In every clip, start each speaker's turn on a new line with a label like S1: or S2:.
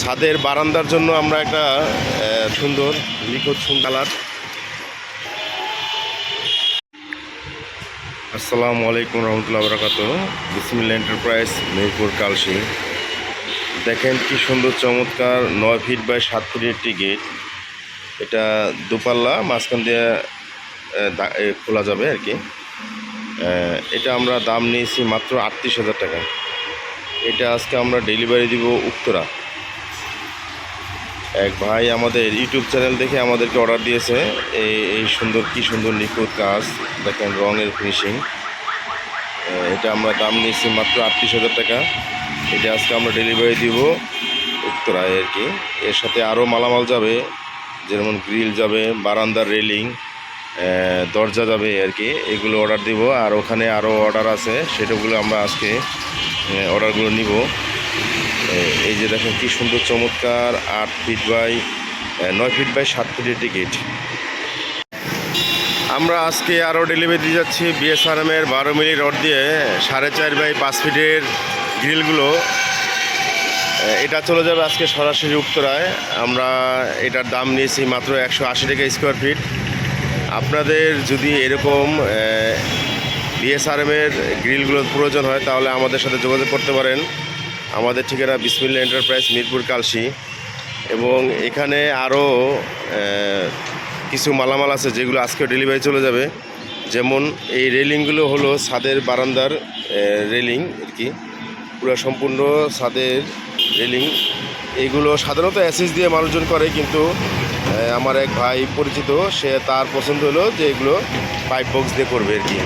S1: ছাদের বারান্দার জন্য আমরা একটা সুন্দর লিখত কালার। আসসালামু আলাইকুম রহমতুল্লাহ বরকাত বিসমিল এন্টারপ্রাইজ মেহেরপুর কালসি দেখেন কি সুন্দর, চমৎকার, নয় ফিট বাই সাত ফিটের একটি গেট। এটা দুপাল্লা, মাঝখান দিয়ে খোলা যাবে আর কি। এটা আমরা দাম নিয়েছি মাত্র আটত্রিশ হাজার টাকা। এটা আজকে আমরা ডেলিভারি দিব উত্তরা। এক ভাই আমাদের ইউটিউব চ্যানেল দেখে আমাদেরকে অর্ডার দিয়েছে। এই এই সুন্দর, কি সুন্দর নিখুঁত কাজ। দেখেন রঙের ফিনিশিং এটা আমরা দাম নিয়েছি মাত্র আটত্রিশ হাজার টাকা। এটা আজকে আমরা ডেলিভারি দিব উত্তরায় আর কি। এর সাথে আরও মালামাল যাবে, যেমন গ্রিল যাবে, বারান্দার রেলিং দরজা যাবে আর কি। এগুলো অর্ডার দিব। আর ওখানে আরও অর্ডার আছে, সেটাগুলো আমরা আজকে অর্ডারগুলো নিব। এই যে দেখেন কি সুন্দর চমৎকার আট ফিট বাই নয় ফিট বাই সাত ফিটের টিকিট আমরা আজকে আরও ডেলিভারি যাচ্ছি বিএসআরএমের বারো মিলি রড দিয়ে, সাড়ে চার বাই পাঁচ ফিটের গ্রিলগুলো এটা চলে যাবে আজকে সরাসরি উত্তরায়। আমরা এটার দাম নিয়েছি মাত্র একশো আশি টাকা স্কোয়ার ফিট আপনাদের যদি এরকম বিএসআরএমের গ্রিলগুলোর প্রয়োজন হয়, তাহলে আমাদের সাথে যোগাযোগ করতে পারেন। আমাদের ঠিকানা বিসমিল্লা এন্টারপ্রাইজ, মিরপুর কালসি এবং এখানে আরও কিছু মালামাল আছে যেগুলো আজকে ডেলিভারি চলে যাবে। যেমন এই রেলিংগুলো হলো ছাদের বারান্দার রেলিং আর কি। পুরো সম্পূর্ণ ছাদের রেলিং। এইগুলো সাধারণত অ্যাসিস দিয়ে মানুষজন করে, কিন্তু আমার এক ভাই পরিচিত, সে তার পছন্দ হলো যে এগুলো পাইপ বক্স দিয়ে করবে আর কি।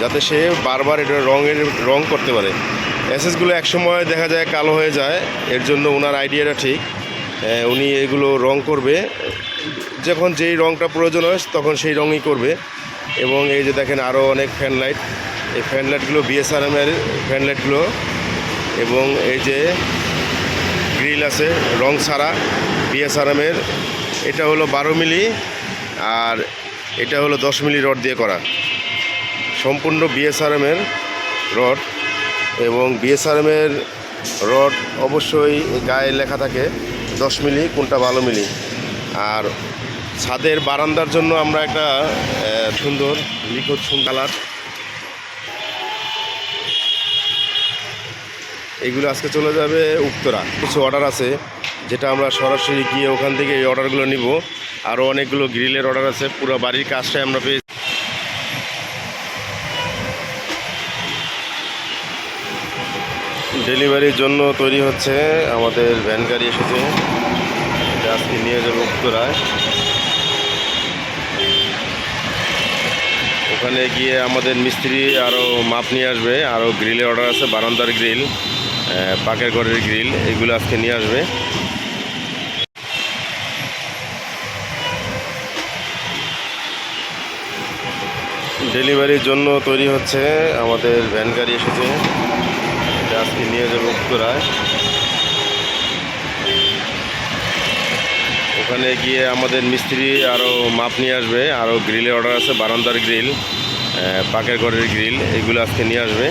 S1: যাতে সে বারবার এটা রঙের রং করতে পারে। অ্যাসেসগুলো একসময় দেখা যায় কালো হয়ে যায়, এর জন্য ওনার আইডিয়াটা ঠিক। উনি এগুলো রং করবে। যখন যেই রংটা প্রয়োজন হয়, তখন সেই রঙই করবে। এবং এই যে দেখেন আরও অনেক ফ্যান লাইট এই ফ্যান লাইটগুলো বিএসআরএমের ফ্যান লাইটগুলো এবং এই যে গ্রিল আছে, রং ছাড়া বিএসআরএমের এটা হলো বারো মিলি আর এটা হলো দশ মিলি রড দিয়ে করা। সম্পূর্ণ বিএসআরএমের রড। এবং বিএসআরএমের রড অবশ্যই গায়ে লেখা থাকে, দশ মিলি, কোনটা ভালো মিলি। আর ছাদের বারান্দার জন্য আমরা একটা সুন্দর লিখত সুন্দর কালার এইগুলো আজকে চলে যাবে উত্তরা। কিছু অর্ডার আছে, যেটা আমরা সরাসরি গিয়ে ওখান থেকে এই অর্ডারগুলো নিব। আরও অনেকগুলো গ্রিলের অর্ডার আছে, পুরো বাড়ির কাজটাই আমরা পেয়ে ডেলিভারির জন্য তৈরি হচ্ছে আমাদের ভ্যান গাড়ি এসেছে। আজকে নিয়ে যাব উত্তরায়। ওখানে গিয়ে আমাদের মিস্ত্রি আরও মাপ নিয়ে আসবে। আরও গ্রিলের অর্ডার আছে, বারান্দার গ্রিল পাকের ঘরের গ্রিল, এগুলো আজকে নিয়ে আসবে। ডেলিভারির জন্য তৈরি হচ্ছে আমাদের ভ্যান গাড়ি এসেছে। আজকে নিয়ে যাব উত্তরায়। ওখানে গিয়ে আমাদের মিস্ত্রি আরও মাপ নিয়ে আসবে। আরও গ্রিলের অর্ডার আছে, বারান্দার গ্রিল পাকের ঘরের গ্রিল এগুলো আজকে নিয়ে আসবে।